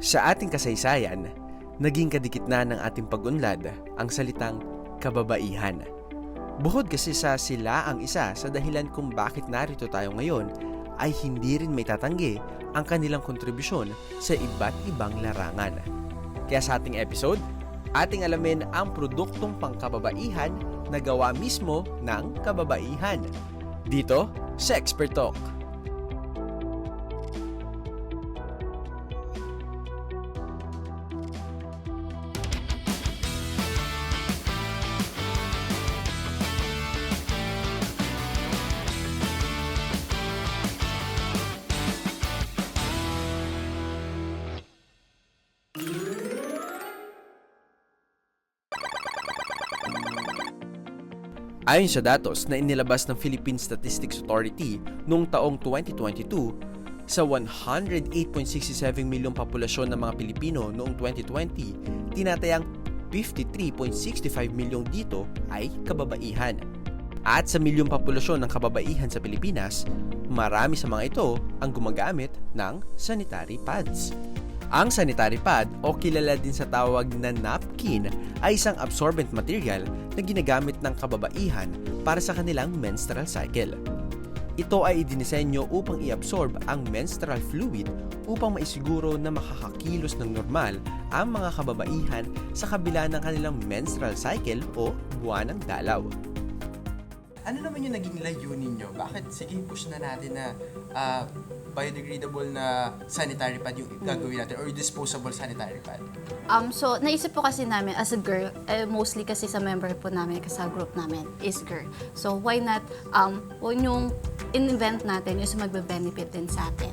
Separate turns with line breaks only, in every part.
Sa ating kasaysayan, naging kadikit na ng ating pag-unlad ang salitang kababaihan. Buhod kasi sa sila ang isa sa dahilan kung bakit narito tayo ngayon ay hindi rin may tatanggi ang kanilang kontribusyon sa iba't ibang larangan. Kaya sa ating episode, ating alamin ang produktong pangkababaihan na gawa mismo ng kababaihan. Dito sa Expert Talk. Ayon sa datos na inilabas ng Philippine Statistics Authority noong taong 2022, sa 108.67 milyong populasyon ng mga Pilipino noong 2020, tinatayang 53.65 milyong dito ay kababaihan. At sa milyong populasyon ng kababaihan sa Pilipinas, marami sa mga ito ang gumagamit ng sanitary pads. Ang sanitary pad o kilala din sa tawag na napkin ay isang absorbent material na ginagamit ng kababaihan para sa kanilang menstrual cycle. Ito ay idinisenyo upang i-absorb ang menstrual fluid upang maisiguro na makakakilos ng normal ang mga kababaihan sa kabila ng kanilang menstrual cycle o buwan ng dalaw.
Ano naman yung naging layunin nyo? Bakit sige push na natin na ah, biodegradable na sanitary pad yung gagawin natin or disposable sanitary pad?
Um, so, naisip po kasi namin as a girl, eh, mostly kasi sa member po namin, kasi sa group namin, is girl. So, why not, um, huwag yung in-invent natin yung magbe-benefit din sa atin.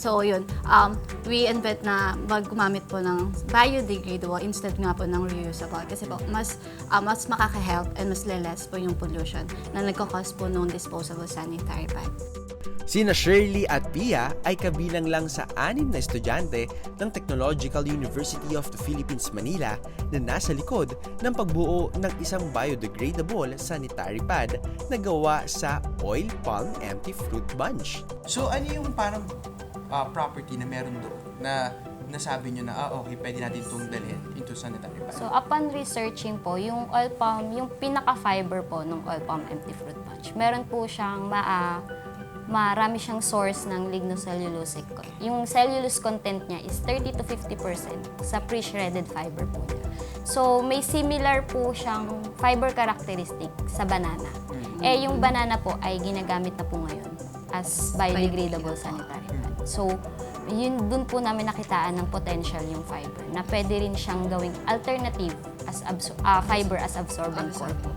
So, yun, um, we invent na maggumamit po ng biodegradable instead nga po ng reusable. Kasi po, mas, ah, mas makaka-help and mas less po yung pollution na nagkakos po ng disposable sanitary pad.
Sina Shirley at Pia ay kabilang lang sa anim na estudyante ng Technological University of the Philippines, Manila na nasa likod ng pagbuo ng isang biodegradable sanitary pad na gawa sa oil palm empty fruit bunch.
So ano yung parang ah, property na meron doon na nasabi nyo na, ah, okay, pwede natin itong dalhin into sanitary pad?
So, upon researching po, yung oil palm, yung pinaka-fiber po ng oil palm empty fruit punch, meron po siyang maa, marami siyang source ng lignocellulosic. Yung cellulose content niya is 30 to 50% sa pre-shredded fiber po niya. So, may similar po siyang fiber characteristic sa banana. Eh, yung banana po ay ginagamit na po ngayon as biodegradable sanitary pad. So, yun dun po namin nakitaan ng potential yung fiber na pwede rin siyang gawing alternative as ah, fiber as absorbent core po.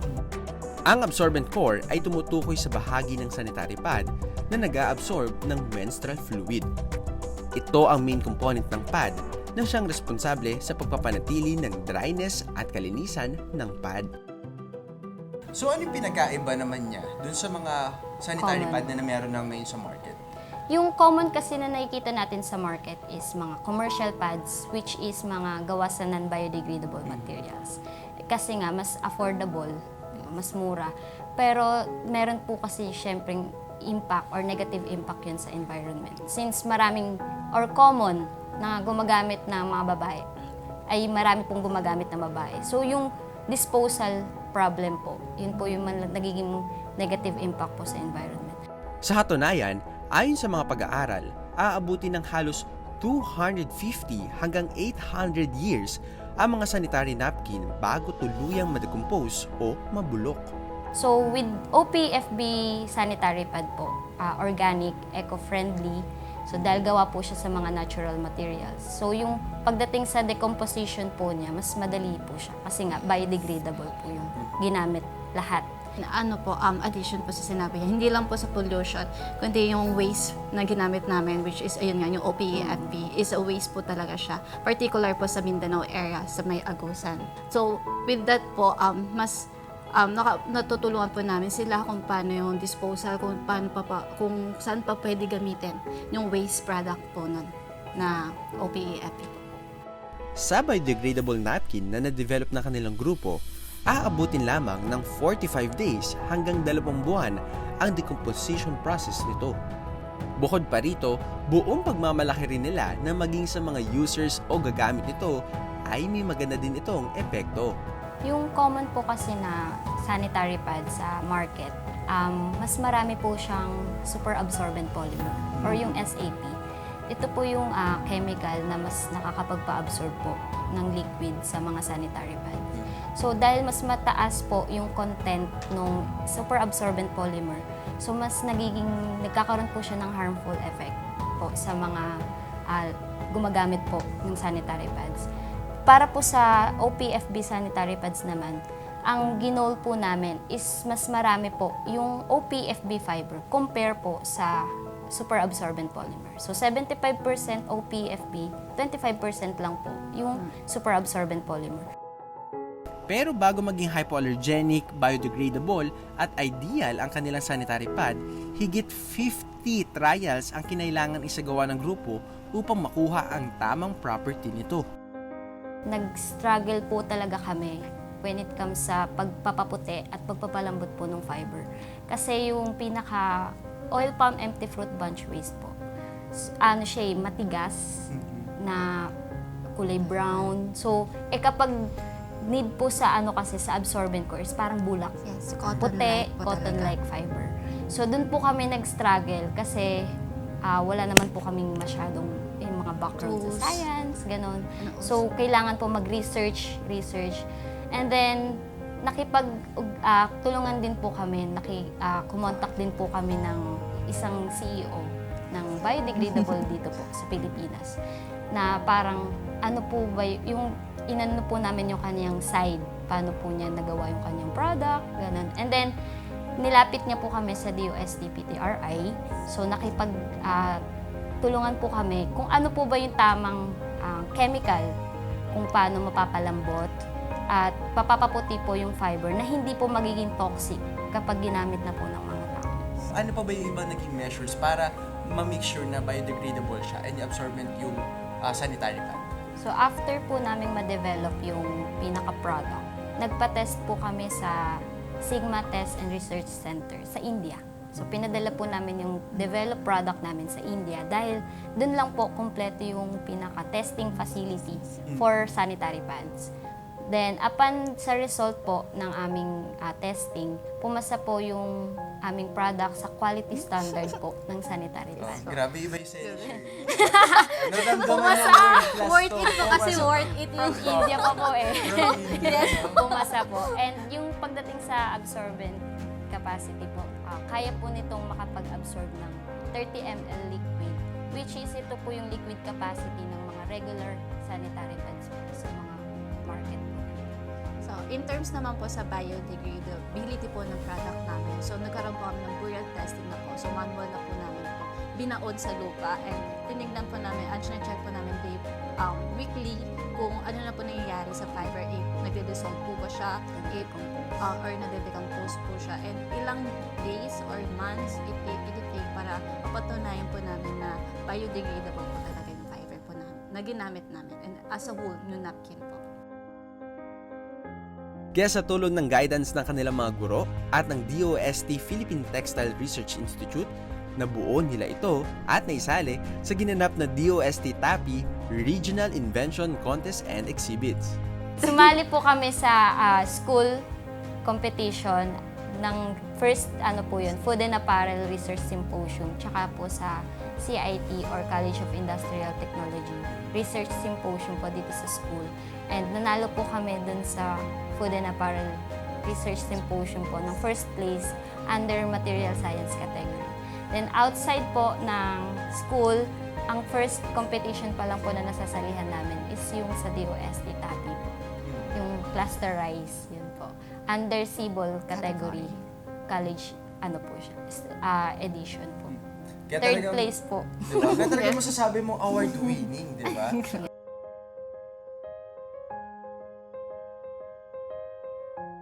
Ang absorbent core ay tumutukoy sa bahagi ng sanitary pad na nag-absorb ng menstrual fluid. Ito ang main component ng pad na siyang responsable sa pagpapanatili ng dryness at kalinisan ng pad.
So ano yung pinagkaiba naman niya dun sa mga sanitary
Common.
pad na, na meron na ngayon sa market?
Yung common kasi na nakikita natin sa market is mga commercial pads which is mga gawa sa non-biodegradable materials. Kasi nga, mas affordable, mas mura. Pero meron po kasi syempre impact or negative impact yun sa environment. Since maraming or common na gumagamit ng mga babae, ay marami pong gumagamit na babae. So yung disposal problem po, yun po yung man- nagiging negative impact po sa environment.
Sa hatunayan, ayon sa mga pag-aaral, aabuti ng halos 250 hanggang 800 years ang mga sanitary napkin bago tuluyang madecompose o mabulok.
So with OPFB sanitary pad po, ah, organic, eco-friendly, so dahil gawa po siya sa mga natural materials. So yung pagdating sa decomposition po niya, mas madali po siya kasi nga biodegradable po yung ginamit lahat.
Na ano po, um, addition po sa sinabi niya, hindi lang po sa pollution, kundi yung waste na ginamit namin, which is, ayun nga, yung OPEFB, is a waste po talaga siya. Particular po sa Mindanao area, sa may Agusan. So, with that po, um, mas um, naka, natutulungan po namin sila kung paano yung disposal, kung paano pa, pa kung saan pa pwede gamitin yung waste product po nun na OPEFB po.
Sa biodegradable napkin na na-develop ng kanilang grupo, aabutin lamang ng 45 days hanggang 2 buwan ang decomposition process nito. Bukod pa rito, buong pagmamalaki rin nila na maging sa mga users o gagamit nito ay may maganda din itong epekto.
Yung common po kasi na sanitary pad sa market, um, mas marami po siyang super absorbent polymer or yung SAP. Ito po yung ah, chemical na mas nakakapagpa-absorb po ng liquid sa mga sanitary pad. So dahil mas mataas po yung content ng super absorbent polymer, so mas nagiging nagkakaroon po siya ng harmful effect po sa mga ah, gumagamit po ng sanitary pads. Para po sa OPFB sanitary pads naman, ang ginol po namin is mas marami po yung OPFB fiber compare po sa super absorbent polymer. So 75% OPFB, 25% lang po yung super absorbent polymer.
Pero bago maging hypoallergenic, biodegradable at ideal ang kanilang sanitary pad, higit 50 trials ang kinailangan isagawa ng grupo upang makuha ang tamang property nito.
nag-struggle po talaga kami when it comes sa pagpapaputi at pagpapalambot po ng fiber. Kasi yung pinaka oil palm empty fruit bunch waste po, ano siya eh, matigas na kulay brown. So, eh kapag need po sa ano kasi sa absorbent core is parang bulak
Yes, cotton
puti,
like
cotton-like fiber. So, doon po kami nag-struggle kasi ah, wala naman po kaming masyadong yung mga background
Tools.
sa science, ganon.
Ano,
So, kailangan po mag-research, research. And then, nakipag, ah, tulungan din po kami, naki, ah, kumontak din po kami ng isang CEO ng biodegradable dito po sa Pilipinas na parang ano po ba yung inano po namin yung kanyang side paano po niya nagawa yung kanyang product ganun and then nilapit niya po kami sa DOST PTRI so nakipag ah, tulungan po kami kung ano po ba yung tamang ah, chemical kung paano mapapalambot at papapaputi po yung fiber na hindi po magiging toxic kapag ginamit na po ng mga tao.
Ano pa ba yung ibang naging measures para ma-make sure na biodegradable siya and absorbent yung ah, sanitary pad?
So after po namin ma-develop yung pinaka-product, nagpa-test po kami sa Sigma Test and Research Center sa India. So pinadala po namin yung developed product namin sa India dahil dun lang po kompleto yung pinaka-testing facility for sanitary pads. Then, upon sa result po ng aming ah, testing, pumasa po yung aming product sa quality standard po ng sanitary
Oh,
pads.
grabe, iba yung sensor. Naramdaman
Pumasa! Worth it po kasi worth it yung
India pa po eh.
Yes.
Pumasa po. And yung pagdating sa absorbent capacity po, ah, kaya po nitong makapag-absorb ng 30 ml liquid, which is ito po yung liquid capacity ng mga regular sanitary pads po sa mga market po.
So, in terms naman po sa biodegradability po ng product namin, so nagkaroon po kami ng burial testing na po. So, manual na po namin po binaod sa lupa and tinignan po namin, at check po namin day, um, weekly kung ano na po nangyayari sa fiber, if nagde-dissolve po ba siya, if, uh, or nade-decompose po siya, and ilang days or months it, it, it take para mapatunayan po namin na biodegradable po talaga yung fiber po na, na ginamit namin and as a whole, yung napkin.
Kaya sa tulong ng guidance ng kanilang mga guro at ng DOST Philippine Textile Research Institute, nabuo nila ito at naisali sa ginanap na DOST TAPI Regional Invention Contest and Exhibits.
Sumali po kami sa ah, school competition ng first ano po yun, Food and Apparel Research Symposium, tsaka po sa CIT or College of Industrial Technology Research Symposium po dito sa school. And nanalo po kami dun sa Food and Apparel Research Symposium po ng first place under Material Science category. Then outside po ng school, ang first competition pa lang po na nasasalihan namin is yung sa DOST TAPI po. Yung cluster rice, yun po. Under CIBOL category, college, ano po siya, ah, edition po.
Kaya
Third
talagang-
place po.
Diba? Kaya talaga masasabi mo award-winning, di ba?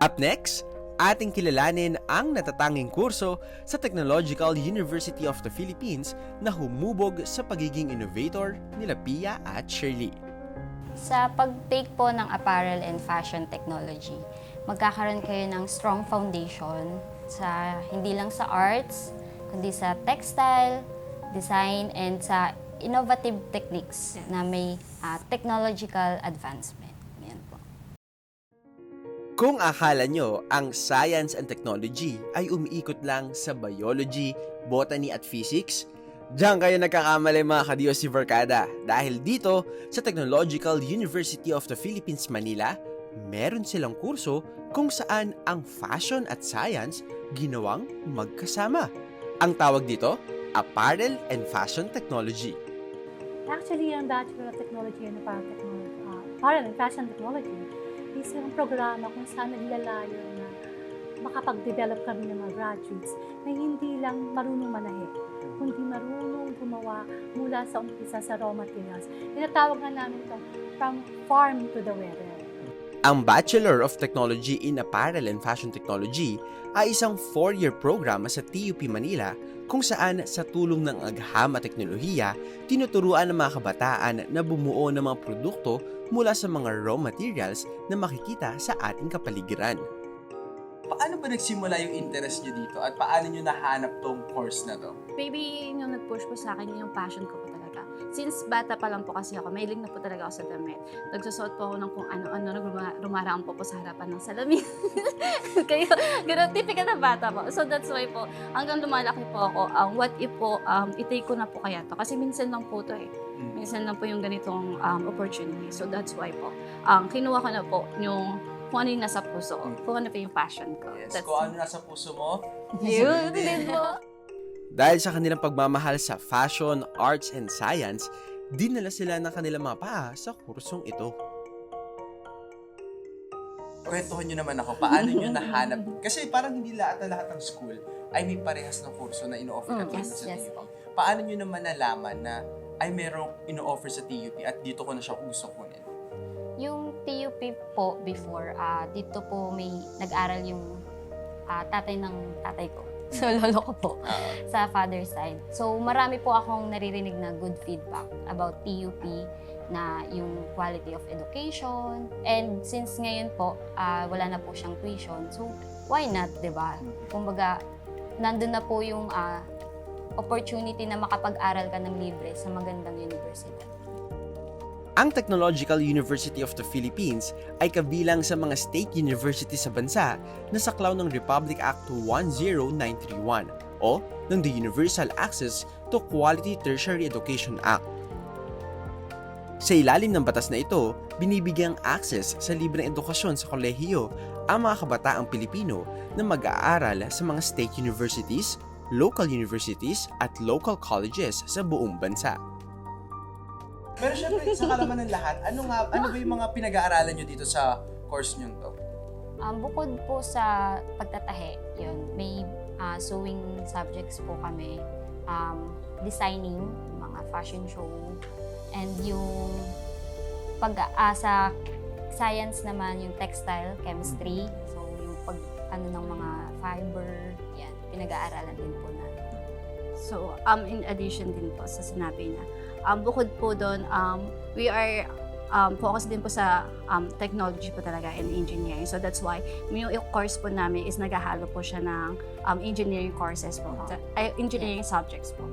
Up next, ating kilalanin ang natatanging kurso sa Technological University of the Philippines na humubog sa pagiging innovator nila Pia at Shirley.
Sa pag-take po ng apparel and fashion technology, magkakaroon kayo ng strong foundation sa hindi lang sa arts, kundi sa textile, design, and sa innovative techniques na may ah, technological advancement. Yan po.
Kung akala nyo ang science and technology ay umiikot lang sa biology, botany at physics, diyan kayo nagkakamali mga kadiyos si Verkada. Dahil dito, sa Technological University of the Philippines, Manila, meron silang kurso kung saan ang fashion at science ginawang magkasama. Ang tawag dito, Apparel and Fashion Technology.
Actually, ang Bachelor of Technology and Apparel Technology, uh, Apparel and Fashion Technology, is isang programa kung saan naglalayo na makapag-develop kami ng mga graduates na hindi lang marunong manahe, kundi marunong gumawa mula sa umpisa sa raw materials. Tinatawag nga namin ito from farm to the wearer.
Ang Bachelor of Technology in Apparel and Fashion Technology ay isang 4-year program sa TUP Manila kung saan sa tulong ng agham at teknolohiya, tinuturuan ng mga kabataan na bumuo ng mga produkto mula sa mga raw materials na makikita sa ating kapaligiran.
Paano ba nagsimula yung interest nyo dito at paano nyo nahanap tong course na to?
Maybe yung nag-push po sa akin yung passion ko. Since bata pa lang po kasi ako, mahilig na po talaga ako sa damit. Nagsusuot po ako ng kung ano-ano, rumaraan po po sa harapan ng salamin. Kaya, ganun, typical na bata po. So that's why po, hanggang lumalaki po ako, um, what if po, um, itake ko na po kaya to. Kasi minsan lang po to eh.
Mm.
Minsan lang po yung ganitong um, opportunity. So that's why po, um, kinuha ko na po yung kung ano yung nasa puso ko, kung ano po yung passion ko.
Yes,
That's
kung ano nasa puso mo,
Yun, din po.
Dahil sa kanilang pagmamahal sa fashion, arts, and science, dinala sila ng kanilang mga paa sa kursong ito.
kwentuhan nyo naman ako, paano nyo nahanap? Kasi parang hindi lahat na lahat ng school ay may parehas ng kurso na ino-offer
Mm,
katulad
yes,
sa
yes
TUP. Paano nyo naman nalaman na ay merong ino-offer sa TUP at dito ko na siya gusto kunin?
Yung TUP po before, ah, dito po may nag-aral yung ah, tatay ng tatay ko. So, lolo ko po
Ah,
sa father side. So, marami po akong naririnig na good feedback about TUP na yung quality of education. And since ngayon po, ah, wala na po siyang tuition. So, why not, di ba? Kumbaga, nandun na po yung ah, opportunity na makapag-aral ka ng libre sa magandang university.
Ang Technological University of the Philippines ay kabilang sa mga state university sa bansa na saklaw ng Republic Act 10931 o ng the Universal Access to Quality Tertiary Education Act. Sa ilalim ng batas na ito, binibigyang access sa libreng edukasyon sa kolehiyo ang mga kabataang Pilipino na mag-aaral sa mga state universities, local universities at local colleges sa buong bansa.
Pero syempre, sa kalaman ng lahat, ano nga, ano ba yung mga pinag-aaralan nyo dito sa course nyo to?
Um, bukod po sa pagtatahe, yun, may ah, sewing subjects po kami, um, designing, mga fashion show, and yung pag ah, sa science naman, yung textile, chemistry, so yung pag ano ng mga fiber, yan, pinag-aaralan din po natin.
So, um, in addition din po sa sinabi na, um, bukod po doon, um, we are um, focus din po sa um, technology po talaga and engineering. So, that's why yung course po namin is naghahalo po siya ng um, engineering courses po, ay, engineering subjects po.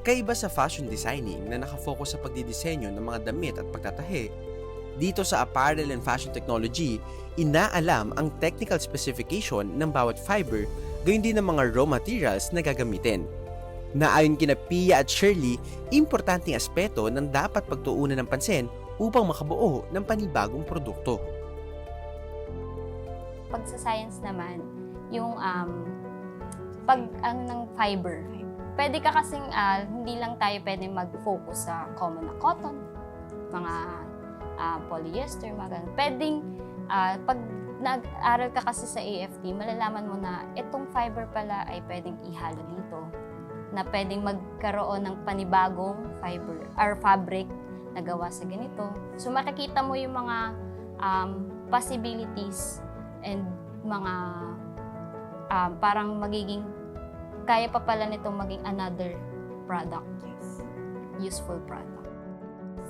Kaiba sa fashion designing na nakafocus sa pagdidisenyo ng mga damit at pagtatahe, dito sa apparel and fashion technology, inaalam ang technical specification ng bawat fiber, gayon din ng mga raw materials na gagamitin. Na ayon kina Pia at Shirley, importanteng aspeto ng dapat pagtuunan ng pansin upang makabuo ng panibagong produkto.
Pag sa science naman, yung um, pag ano ng fiber, pwede ka kasing ah, hindi lang tayo pwede mag-focus sa common na cotton, mga ah, polyester, mga ganun. Pwedeng, ah, pag nag-aral ka kasi sa AFT, malalaman mo na itong fiber pala ay pwedeng ihalo dito na pwedeng magkaroon ng panibagong fiber or fabric na gawa sa ganito. So makikita mo yung mga um, possibilities and mga um, parang magiging kaya pa pala nitong maging another product. Useful product.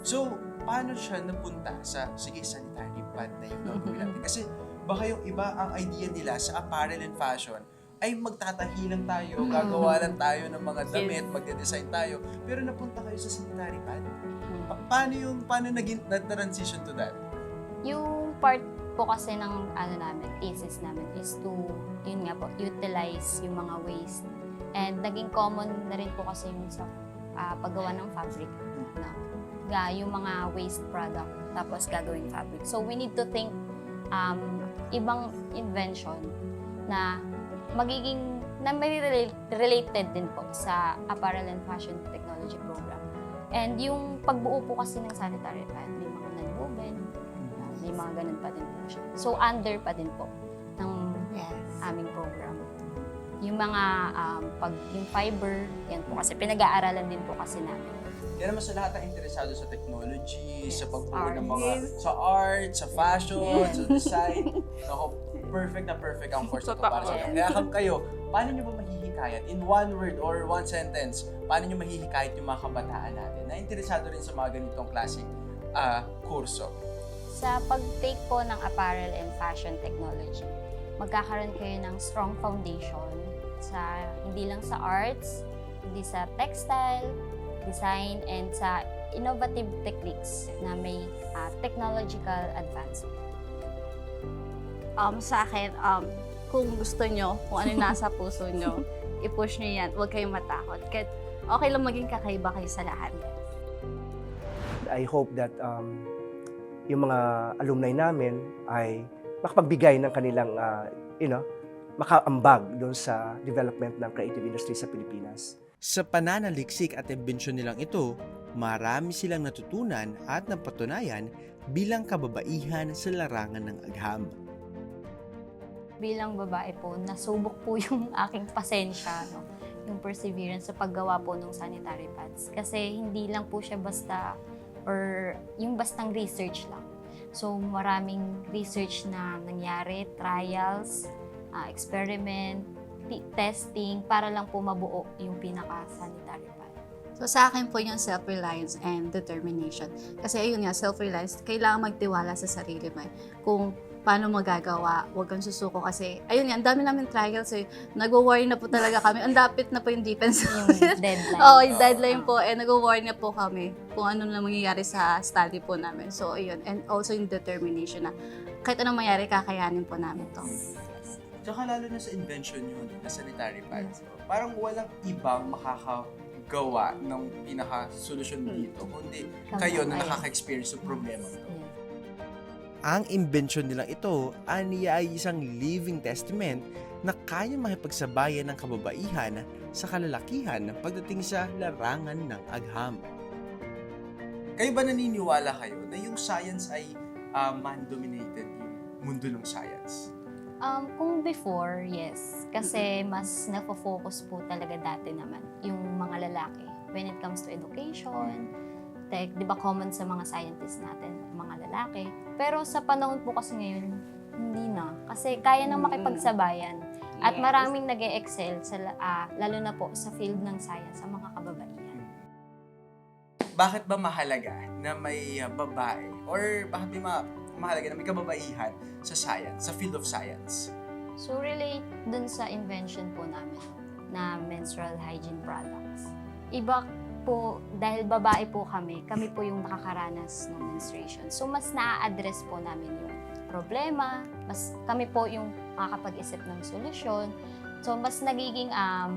So, paano siya napunta sa, sige, sanitary pad na yung gagawin natin? Kasi baka yung iba, ang idea nila sa apparel and fashion, ay magtatahi lang tayo, gagawa lang tayo ng mga damit, magde-design tayo, pero napunta kayo sa sanitary pad. Pa- paano yung, paano naging, na-transition to that?
Yung part po kasi ng ano namin, thesis namin is to, yun nga po, utilize yung mga waste. And naging common na rin po kasi yung sa ah, paggawa ng fabric. No? Nga, yung mga waste product, tapos gagawing fabric. So we need to think um, ibang invention na magiging, na may relate, related din po sa apparel and fashion technology program. And yung pagbuo po kasi ng sanitary pad, may mga non-woven, uh, may mga ganun pa din po siya. So under pa din po ng
Yes.
aming program. Yung mga um, pag yung fiber, yan po kasi pinag-aaralan din po kasi namin.
Yan naman sa lahat ng interesado sa technology, sa
Yes,
pagbuo
art.
ng mga, sa art, sa fashion, sa design. Ako, perfect na perfect ang course na to para sa
Totoo.
Kaya kung kayo, paano nyo ba mahihikayat? In one word or one sentence, paano nyo mahihikayat yung mga kabataan natin na interesado rin sa mga ganitong klaseng ah, kurso?
Sa pag-take po ng apparel and fashion technology, magkakaroon kayo ng strong foundation sa hindi lang sa arts, hindi sa textile, design, and sa innovative techniques na may ah, technological advancement.
Um, sa akin, um, kung gusto nyo, kung ano yung nasa puso nyo, i-push nyo yan. Huwag kayong matakot. Kahit okay lang maging kakaiba kayo sa lahat.
I hope that um, yung mga alumni namin ay makapagbigay ng kanilang, ah, you know, makaambag doon sa development ng creative industry sa Pilipinas.
Sa pananaliksik at imbensyon nilang ito, marami silang natutunan at napatunayan bilang kababaihan sa larangan ng agham.
Bilang babae po, nasubok po yung aking pasensya, no? yung perseverance sa paggawa po ng sanitary pads. Kasi hindi lang po siya basta, or yung bastang research lang. So maraming research na nangyari, trials, ah, experiment, testing, para lang po mabuo yung pinaka-sanitary pad.
So sa akin po yung self-reliance and determination. Kasi ayun nga, self-reliance, kailangan magtiwala sa sarili mo. eh. Kung paano magagawa, huwag kang susuko kasi, ayun nga, ang dami namin trials eh. Nag-worry na po talaga kami. Ang dapit na po yung defense.
Yung deadline.
Oo, yung deadline po. Eh, nag-worry na po kami kung ano na mangyayari sa study po namin. So, ayun. And also yung determination na kahit anong mangyari, kakayanin po namin to.
Tsaka lalo na sa invention yun, na sanitary pads. Parang walang ibang makakagawa ng pinaka-solusyon dito, kundi kayo na nakaka-experience ng problema to.
Ang imbensyon nilang ito aniya ay isang living testament na kaya makipagsabayan ng kababaihan sa kalalakihan pagdating sa larangan ng agham.
Kayo ba naniniwala kayo na yung science ay ah, man-dominated yung mundo ng science?
Um, kung before, yes. Kasi mas nafo-focus po talaga dati naman yung mga lalaki. When it comes to education, tech, di ba common sa mga scientists natin, mga lalaki. Pero sa panahon po kasi ngayon, hindi na. Kasi kaya nang makipagsabayan. At
Yes.
maraming nag excel sa, ah, lalo na po sa field ng science, sa mga kababaihan.
Bakit ba mahalaga na may ah, babae or bakit ma- mahalaga na may kababaihan sa science, sa field of science?
So relate dun sa invention po namin na menstrual hygiene products. Iba po, dahil babae po kami, kami po yung nakakaranas ng menstruation. So mas na-address po namin yung problema, mas kami po yung makakapag-isip ng solusyon. So mas nagiging, um,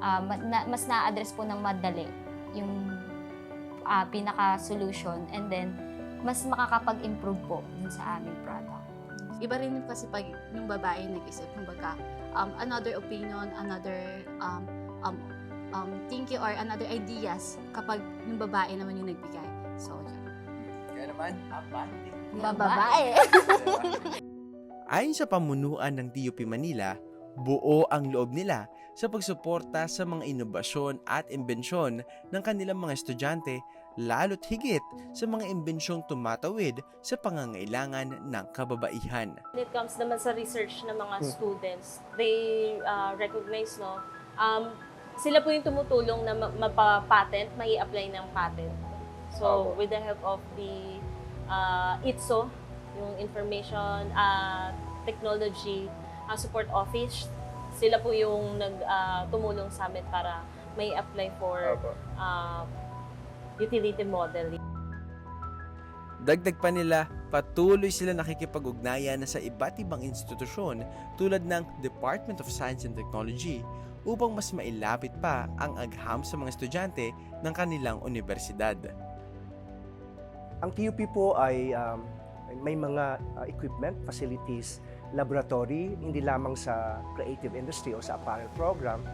ma- na- mas na-address po ng madali yung ah, pinaka-solution and then mas makakapag-improve po dun sa aming product.
Iba rin kasi pag yung babae nag-isip, kumbaga, um, another opinion, another um, um, um, thinking or another ideas kapag yung babae naman yung nagbigay. So, yun.
Kaya naman, abante.
Babae!
Ayon sa pamunuan ng DUP Manila, buo ang loob nila sa pagsuporta sa mga inobasyon at imbensyon ng kanilang mga estudyante lalo't higit sa mga imbensyong tumatawid sa pangangailangan ng kababaihan.
When it comes naman sa research ng mga students, they uh, recognize, no, um, sila po yung tumutulong na ma- mapa-patent, may apply ng patent. So,
Opo.
with the help of the uh, ITSO, yung Information uh, Technology uh, Support Office, Sila po yung nag ah, tumulong sa amin para may apply for
Opo.
ah, utility model.
Dagdag pa nila, patuloy sila nakikipag-ugnayan sa iba't ibang institusyon tulad ng Department of Science and Technology upang mas mailapit pa ang agham sa mga estudyante ng kanilang universidad.
Ang TUP po ay um, may mga uh, equipment, facilities, laboratory, hindi lamang sa creative industry o sa apparel program.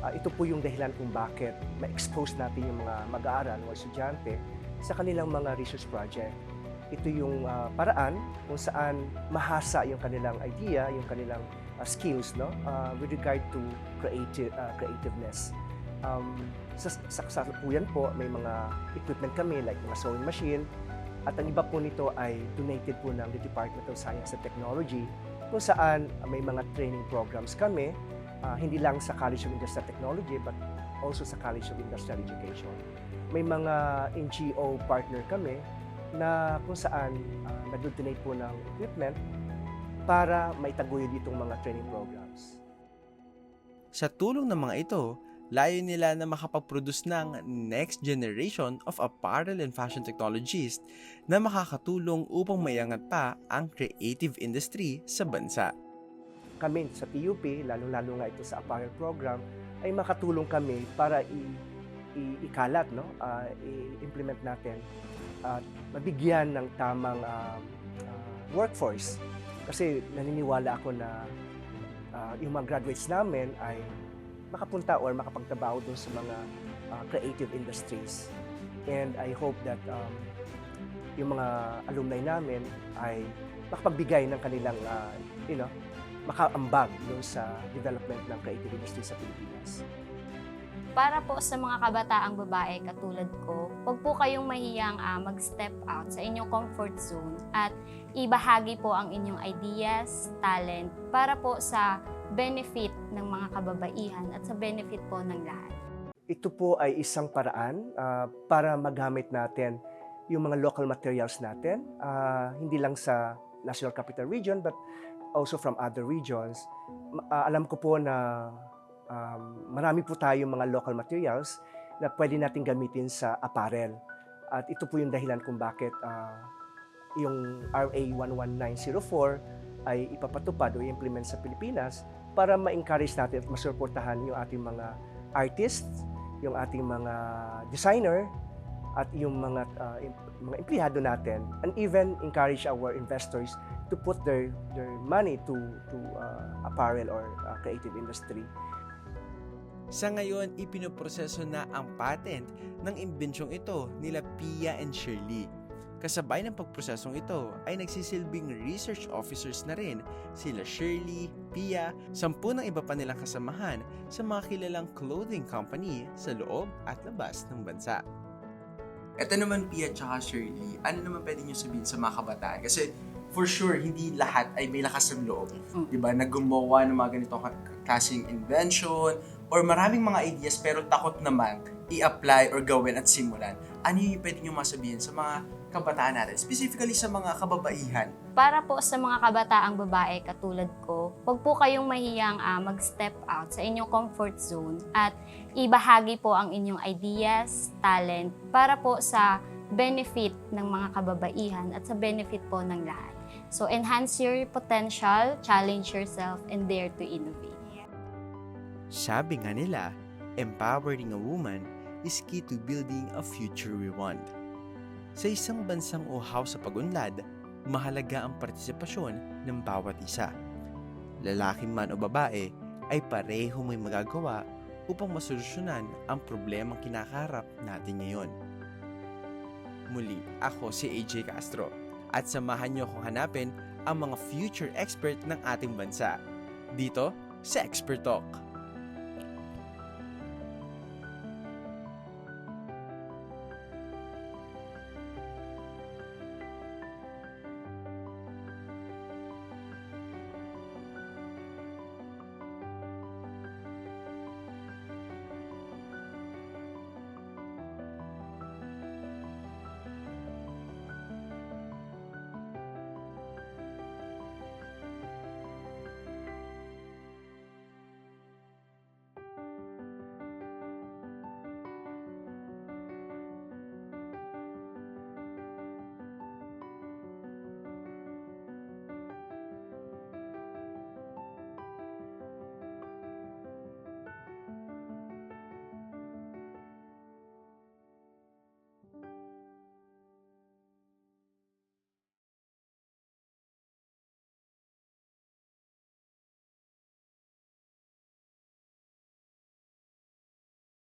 Uh, ito po yung dahilan kung bakit ma-expose natin yung mga mag-aaral o estudyante sa kanilang mga research project. Ito yung uh, paraan kung saan mahasa yung kanilang idea, yung kanilang skills no uh, with regard to creative uh, creativeness. Um, sa, sa kasalukuyan po, may mga equipment kami like mga sewing machine, at ang iba po nito ay donated po ng the Department of Science and Technology kung saan uh, may mga training programs kami, uh, hindi lang sa College of Industrial Technology but also sa College of Industrial Education. May mga NGO partner kami na kung saan uh, nag-donate po ng equipment para maitaguyod itong mga training programs.
Sa tulong ng mga ito, layo nila na makapag-produce ng next generation of apparel and fashion technologists na makakatulong upang mayangat pa ang creative industry sa bansa.
kami sa PUP, lalo-lalo nga ito sa apparel program, ay makatulong kami para i- i- ikalat, no? Ah, i-implement natin at mabigyan ng tamang um, ah, workforce. Kasi naniniwala ako na ah, yung mga graduates namin ay makapunta or makapagtrabaho dun sa mga ah, creative industries. And I hope that um, yung mga alumni namin ay makapagbigay ng kanilang, ah, you know, makaambag doon sa development ng creative industry sa Pilipinas.
Para po sa mga kabataang babae katulad ko, huwag po kayong mahiyang ah, mag-step out sa inyong comfort zone at ibahagi po ang inyong ideas, talent para po sa benefit ng mga kababaihan at sa benefit po ng lahat.
Ito po ay isang paraan ah, para magamit natin yung mga local materials natin, ah, hindi lang sa National Capital Region but also from other regions. Ah, alam ko po na um, marami po tayong mga local materials na pwede natin gamitin sa apparel. At ito po yung dahilan kung bakit ah, yung RA 11904 ay ipapatupad o i-implement sa Pilipinas para ma-encourage natin at masuportahan yung ating mga artists, yung ating mga designer, at yung mga em- mga empleyado natin and even encourage our investors to put their their money to to ah, apparel or ah, creative industry.
Sa ngayon, ipinoproseso na ang patent ng imbentsyong ito nila Pia and Shirley. Kasabay ng pagprosesong ito ay nagsisilbing research officers na rin sila Shirley, Pia, sampu ng iba pa nilang kasamahan sa mga kilalang clothing company sa loob at labas ng bansa.
Ito naman, Pia tsaka Shirley, ano naman pwede nyo sabihin sa mga kabataan? Kasi for sure, hindi lahat ay may lakas ng loob. Di ba? Na gumawa ng mga ganitong klaseng invention or maraming mga ideas pero takot naman i-apply or gawin at simulan. Ano yung pwede nyo masabihin sa mga kabataan natin? Specifically sa mga kababaihan.
Para po sa mga kabataang babae katulad ko, huwag po kayong mahiyang ah, mag-step out sa inyong comfort zone at ibahagi po ang inyong ideas, talent para po sa benefit ng mga kababaihan at sa benefit po ng lahat. So enhance your potential, challenge yourself, and dare to innovate.
Sabi nga nila, empowering a woman is key to building a future we want. Sa isang bansang uhaw sa pagunlad, mahalaga ang partisipasyon ng bawat isa. Lalaki man o babae ay pareho may magagawa upang masolusyonan ang problemang kinakaharap natin ngayon. Muli, ako si AJ Castro at samahan niyo akong hanapin ang mga future expert ng ating bansa. Dito sa Expert Talk.